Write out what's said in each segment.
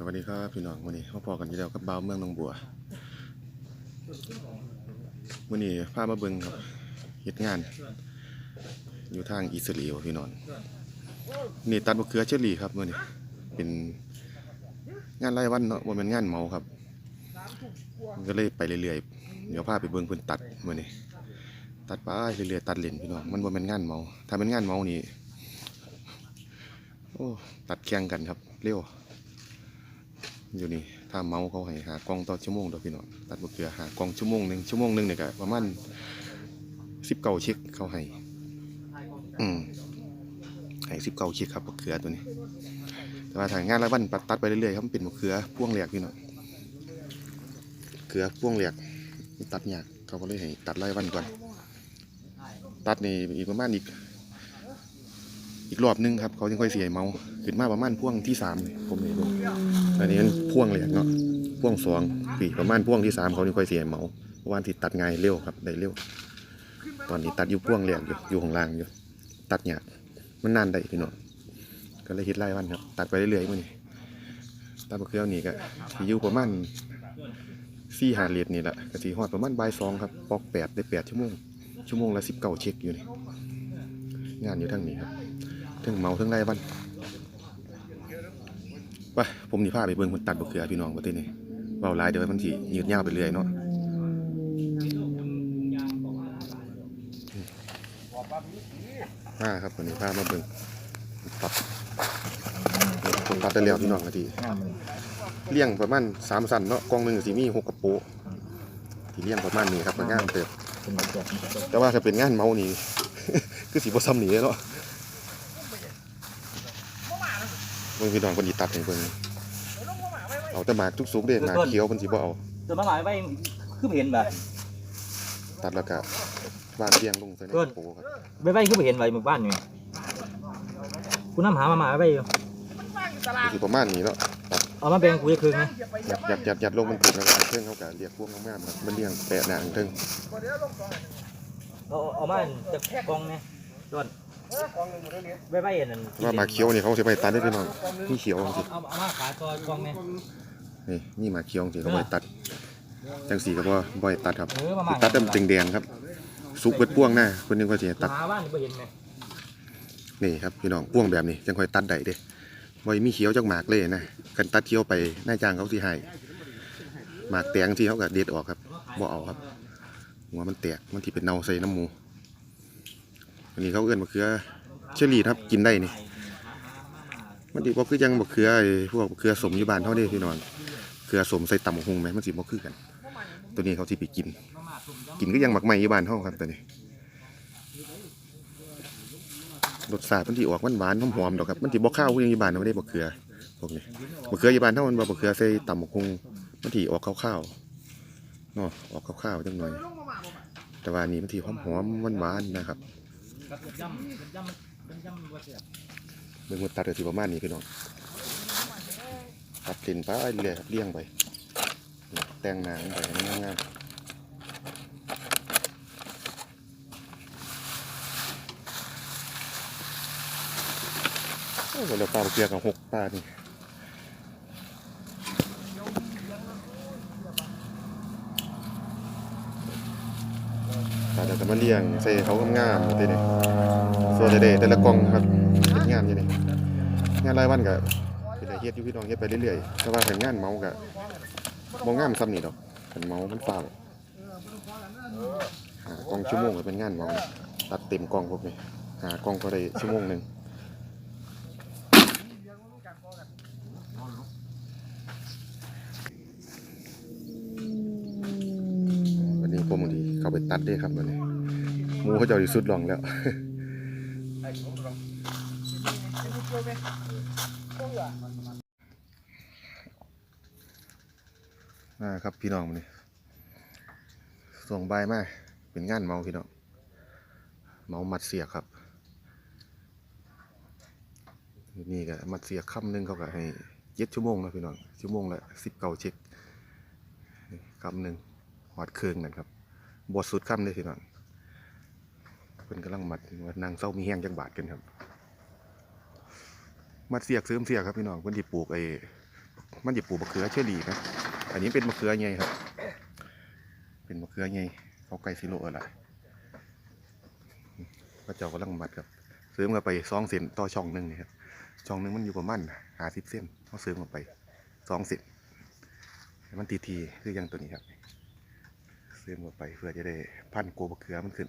สวัสดีครับพี่น้องวันนี้มาพอกันที่เดียวกับบ่าวเมืองหนองบัววันนี้พามาเบิ่งครับเฮ็ดงาน อยู่ทางอิสราเอลพี่น้องนี่ตัดมะเขือเชอรี่ครับมื้อนี้เป็นงานรายวันเนาะบ่แม่นงานเหมาครับก็เลยไปเรื่อยๆเดี๋ยวพาไปเบิ่งเพิ่นตัดมื้อนี้ตัดไปเรื่อยๆตัดเล่นพี่น้องมันบ่แม่นงานเหมาถ้าเป็นงานเหมานี่โอ้ตัดแข่งกันครับเร็ว อยู่นี่ถ้าเมาเขาให้หากล้องต่อชั่วโมงต่อพี่น้องตัดบกเกลือหากล้องชั่วโมงหนึ่งชั่วโมงหนึ่งเนี่ยก็ประมาณสิบเก้าเช็คเขาให้อืมให้สิบเก้าเช็คครับบกเกลือตัวนี้ แต่ว่าถ่ายงานรายวันตัดไปเรื่อยๆครับมันเป็นบกเกลือพ่วงแหลกพี่น้องเกลือพ่วงแหลกตัดยากเขาก็เลยให้ตัดรายวันก่อน ตัดนี่อีกประมาณอีก อีกรอบหนึงครับเขาจึงค่อยเสียเมาขึ้นมาประมาณพ่วงที่สามเลยผมเลยอันนี้มันพ่วงเลยเนาะพ่วงสองปีประมาณพ่วงที่สามเขานี่ค่อยเสียเมาว่าที่ตัดง่ายเร็วครับได้เร็วตอนนี้ตัดอยู่พ่วงแรกอยู่อยู่ของล่างอยู่ตัดยากมันนานได้พี่น้องก็เลยคิดไล่วันครับตัดไปเรื่อยๆมันนี่ตัดมะเขือนี่ก็สิอยู่ประมาณสี่หาเลตนี่แหละก็สีฮอดประมาณบ่ายสองครับปอกแปดได้แปดชั่วโมงชั่วโมงละสิบเก้าเช็คอยู่นี่งานอยู่ทั้งนี้ครับ ทั้งเมาทั้งไล่วันไปผมนี่พาไปเบิ่งคนตัดบกเขือพี่น้องประเทศนี้เบาลายเดี๋ยวมันสิยืดยาวไปเรื่อยเนาะมาครับวันนี้พามาเบิ่งตัดผมตัดได้แล้วพี่น้องนาทีเลี้ยงประมาณสามสันเนาะกองหนึ่งสิมีหกกระโปะที่เลี้ยงประมาณนี้ครับก็งานเติบแต่ว่าถ้าเป็นงานเมานี่คือสีบ่ซ้ำนี่เนาะ เบิ่งพี่น้องคนอีตัดให้เบิ่งเอาแต่หมากทุกสุกเด้หมากเขียวเพิ่นสิบ่เอาตัวมาหมายไปคือเห็นแบบตัดแล้วก็วางเรียงลงใส่ในเอิ้นโปครับไปไปคือเห็นไว้หมู่บ้านอยู่คุณน้ำหามาหมายไปอยู่สิประมาณนี้เนาะเอามาเป็นกูจะคืนไงยัดยัดยัดยัดลงมันติดแล้วก็เครื่องเขาก็เรียกพวกงามๆครับมันเรียงแปะหน้าข้างเทิงเอาเอามาจะกองไงต้น ไปไปเห็นนั่นว่าหมากเขียวนี่เขาสิไปตัดได้พี่น้องมีเขียวจังซี่เอาเอามาขายตัวกองไงนี่มีหมากเขียวจังซี่เขาบ่ให้ตัดจังซี่ก็บ่บ่ให้ตัดครับเออมาหมายตัดแต่มันแดงๆครับ สุกเบิดพ่วงหน้าเพิ่นนึกว่าสิให้ตัดหาบ้านนี่ไปเห็นไงนี่ครับพี่น้องพ่วงแบบนี้จังค่อยตัดได้เด้บ่มีเขียวจักหมากเลยนะกันตัดเขียวไปนายจ้างเขาสิให้หมากแตงที่เขาก็เด็ดออกครับบ่เอาครับหัวมันแตกมันที่เป็นเน่าใส่น้ำหมู อันนี้เขาเอื้อนมะเขือเชอรี่ครับกินได้นี่มันสิบ่คือจังมะเขือไอ้พวกมะเขือสมอยู่บ้านเฮาเด้พี่น้องเขือสมใส่ตำบักหุ่งไหมมันสิบ่คือกัน ตัวนี้เขาสิไปกิน กินก็ยังหมักใหม่อยู่บ้านเฮาครับตัวนี้รสชาติมันที่ออกหวานๆหอมๆดอกครับมันที่บ่ข้าวอยังอยู่บ้านเราไม่ได้บ่เขือพวกนี้บ่เขืออยู่บ้านเฮามันบ่บ่เขือใส่ตำบักหุ่งมันที่ออกข้าวๆเนาะออกข้าวๆจังหน่อยแต่ว่านนี้มันที่หอมๆหวานๆนะครับ ย่ำย่ำย่ำว่าเสียเบิ่งมันตัดก็สิประมาณนี้พี่น้องตัดเส้นไปเรื่อยๆครับเลี้ยงไปแต่งหน้ามันไปงามๆโอ้โหแล้วปลาบ่เขือกับหกปลานี่ แต่เดี๋ยวจะมาเลี้ยงใส่เขางามๆทีนี้ส่วนเด็แต่ละกล่องครับเป็นงานอยู่นี่งานรายวันก็เป็นไรเฮ็ดอยู่พี่น้องเฮ็ดไปเรื่อยๆแต่ว่าถ้างานเมาก็บ่งามซ้ำนี่ดอกคันเมามันฟ้าวหากล่องชั่วโมงก็เป็นงานเมาตัดเต็มกล่องพวกนี้หากล่องก็ได้ชั่วโมงหนึงวันนี้ผมบางทีเข้าไป ตัดได้ครับวันนี้หมูเขาเจะอยู่สุดหลองแล้วอ่าครับพี่น้องมันนี่ส่งใบมาเป็นงานเมาพี่น้องเมามัดเสียครับ นี่ก็มัดเสียกคำหนึงเขาก็ให้เจ็ดชั่วโมงนะพี่น้องชั่วโมงละสิบเก้าเช็คคำหนึ่งหอดเครื่องนั่นครับ บทสุดคำเลยพี่น้องเพิ่นกำลังมัดว่านางเศร้ามีแห้งจักบาทกันครับ มัดเสียกเสริมเสียกครับพี่น้องเพิ่นที่ปลูกไอ้มันจะปลูกมะเขือเชอรี่นะอันนี้เป็นมะเขือไงครับ เป็นมะเขือไงเขาไก่ซิโลอะไรพระเจ้ากำลังมัดครับเสริมกันไปสองเซนต่อช่องหนึ่งนี่ครับช่องหนึ่งมันอยู่ประมาณหาสิบเซนเขาเสริมกันไปสองเซนมันทีทีคืออยังตัวนี้ครับเริมกันไปเพื่อจะได้พันโกมะเขือมันขึ้น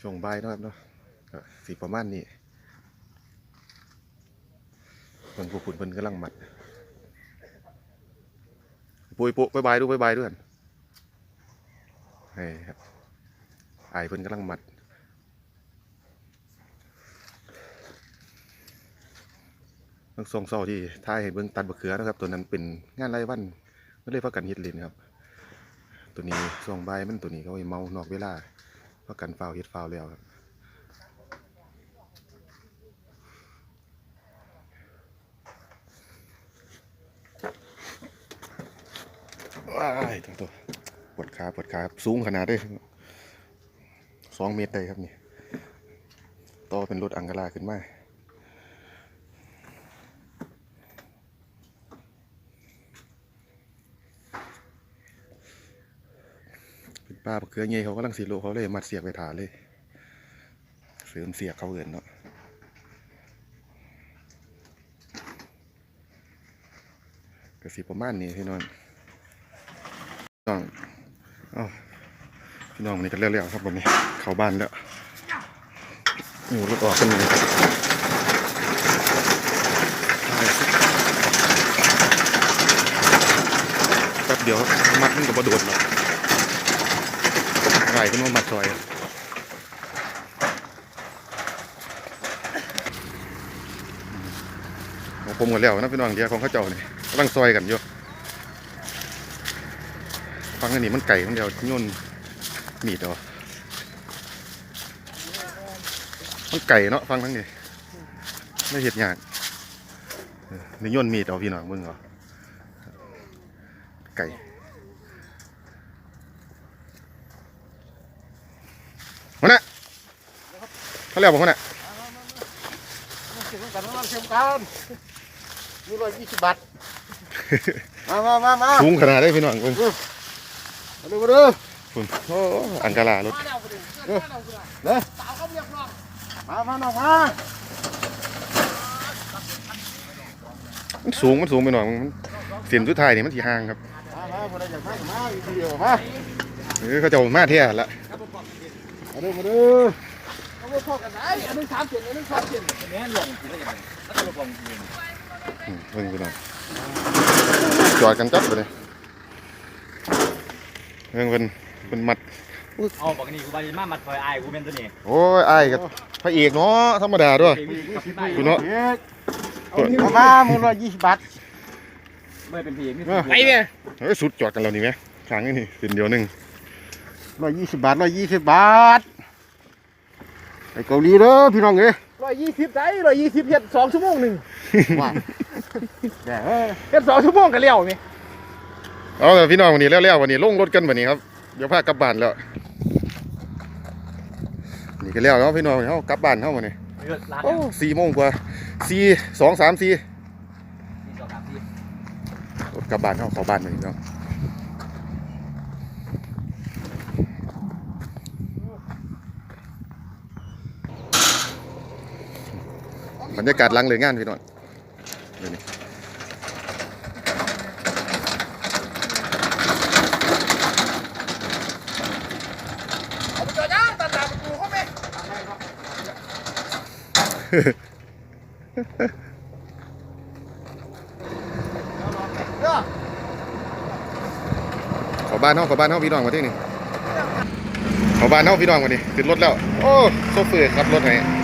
ช่วงบ่ายนะครับเนาะสีประมาณนี้เพิ่นผู้ขุนเพิ่นกำลังหมัดปุยปุบายบายดูบายบายด้วยกันนี่ครับไอเพิ่นกำลังหมัด เบิ่งทรงเศร้าที่ท้ายให้เบิ่งตัดบะเขือนะครับ ตัวนั้นเป็นงานไรายวันไม่เลยพักกันเฮ็ดลินครับ ตัวนี้ช่วงบ่ายมันตัวนี้เขาเมานอกเวลาพักกันฟาวเฮ็ดฟาวแล้วครับว้ายตัวตัวปวดขาปวดขาสูงขนาดได้สองเมตรได้ครับนี่ต่อเป็นรถอังกาลาขึ้นมา เป็นป้าบักเขือเงยเขากำลังสีโลเขาเลยมัดเสียกไปถาเลยเสริมเสียกเขาเอินเนาะกระสีประมาณนี้พี่น้องน้องอ้าพี่น้องวันนี้ก็เร็วๆครับวันนี้เข้าบ้านแล้วโอ้รถออกกันเลยแป๊บเดียวมัดมันกับบโดดหรอก ไหลขึ้นมามัดซอยของผมกันแล้วนะพี่น้องเดียวของข้าเจ้านี่กำลังซอยกันอยู่ฟังอันนี้มันไก่มันเดียวยนมีดเอมันไก่เนาะฟังทั้งนี้ไม่เห็ดยากนี่ยนมีดเอาพี่น้องมึงเหรอไก่มาน่ะ เขาเรียกบอกเขาน่ะเสียงกันมาเสียงกันนี่ร้อยยี่สิบบาทมามามามาสูงขนาดได้พี่น้องมึงมาดูมาดูคุณโอ้อังการารถมามาน้องมามันสูงมันสูงไปหน่อยมันเสียนสุดท้ายนี่มันที่ห่างครับมาคนใดอยากมามาอีกทีเดียวมาเออเขาจะมาเท่าละมาดูมาดู แม่นลงกินได้ยังไงแล้วก็ลงกินอืมเพิ่งไปนอยจอดกันจับไปเลยเพิ่งเป็นเป็นมัด เอาบอกนี่กูไปมามัดคอยอายกูเป็นตัวนี้โอ้ยไอ้ายกับพระเอกเนาะธรรมดาด้วยกูเนาะเอามามามึงร้อยยี่สิบบาทไม่เป็นผีไม่ไอ้เนี่ยเฮ้ยสุดจอดกันแล้วนี่ไหมทางนี้นี่ส้นเดียวหนึ่งร้อยยี่สิบบาทร้อยยี่สิบบาท ไปเกาหลีเด้อพี่น้องเอ้ยร้อยยี่สิบได้ร้อยยี่สิบเฮ็ดสองชั่วโมงหนึ่งว่าแด่เอ้ยเฮ็ดสองชั่วโมงก็เลี้ยวไหมเอาแต่พี่น้องวันนี้แล้วๆวันนี้ลงรถกันวันนี้ครับเดี๋ยวพากลับบ้านแล้วนี่ก็แล้วแล้วพี่น้องเขากลับบ้านเขาวันนี้ร้านโอ้สี่โมงกว่าสี่สองสามสี่สองสามที่รถกลับบ้านเขาเข้าบ้านมาอีกเนาะ บรรยากาศหลังเลยงานพี่น้องเดี๋ยวนี้เอาไปจอดย่างตัดหนาประตูเข้าไปเขอบ้านเขาเขอบ้านเขาพี่น้องมาที่นี่เขอบ้านเขาพี่น้องมาดิขึ้นรถแล้ว โอ้โซเฟอร์ขับรถให้บ